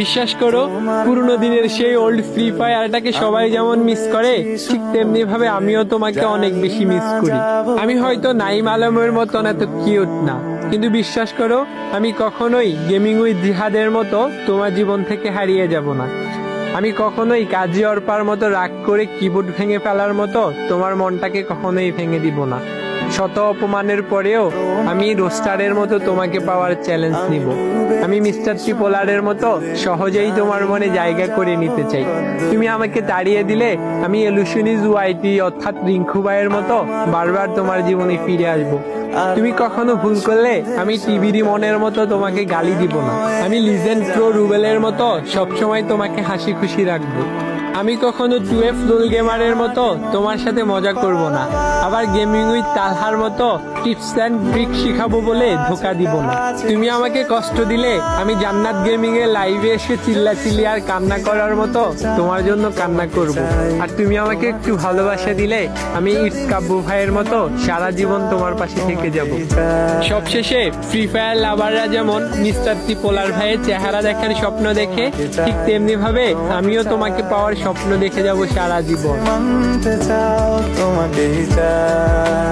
বিশ্বাস করো, পুরনো দিনের সেই ওল্ড ফ্রি ফায়ারটাকে সবাই যেমন মিস করে, ঠিক তেমনি ভাবে আমিও তোমাকে অনেক বেশি মিস করি। আমি হয়তো নাইম আলমের মতন এত কিউট না, কিন্তু বিশ্বাস করো, আমি কখনোই গেমিং উইথ জিহাদের মতো তোমার জীবন থেকে হারিয়ে যাব না। আমি কখনোই কাজী অর্পার মতো রাগ করে কিবোর্ড ভেঙে ফেলার মতো তোমার মনটাকে কখনোই ভেঙে দিব না। শত অপমানের পরেও আমি রোস্টারের মতো তোমাকে পাওয়ার চ্যালেঞ্জ নিব। আমি মিস্টার ট্রিপোলারের মতো সহজেই তোমার মনে জায়গা করে নিতে চাই। তুমি আমাকে তাড়িয়ে দিলে আমি এলুশনিজ ওয়াইটি অর্থাৎ রিঙ্কু ভাইয়ের মতো বারবার তোমার জীবনে ফিরে আসব। তুমি কখনো ভুল করলে আমি টিভির মনের মতো তোমাকে গালি দিব না। আমি লিজেন্ড প্রো রুবেলের মতো সবসময় তোমাকে হাসি খুশি রাখব। আমি কখনো টুয়েলভ লুল গেমারের মতো তোমার সাথে মজা করব না। আবার গেমিং উইথ তালহার মতো টিপস অ্যান্ড ট্রিক শিখাবো বলে ধোকা দিব না। তুমি আমাকে কষ্ট দিলে, আমি জান্নাত গেমিং এর লাইভে এসে চিল্লা চিল্লি আর কান্না করার মতো তোমার জন্য কান্না করব। আর তুমি আমাকে একটু ভালোবাসা দিলে, আমি ইটস কাব্বু ভাইয়ের মতো সারা জীবন তোমার পাশে থেকে যাব। সবশেষে ফ্রি ফায়ার লাভাররা যেমন মিস্টার ত্রিপোলার ভাইয়ের চেহারা দেখার স্বপ্ন দেখে, ঠিক তেমনি ভাবে আমিও তোমাকে পাওয়ার স্বপ্ন দেখে যাব সারা জীবন। তোমাকেই চাই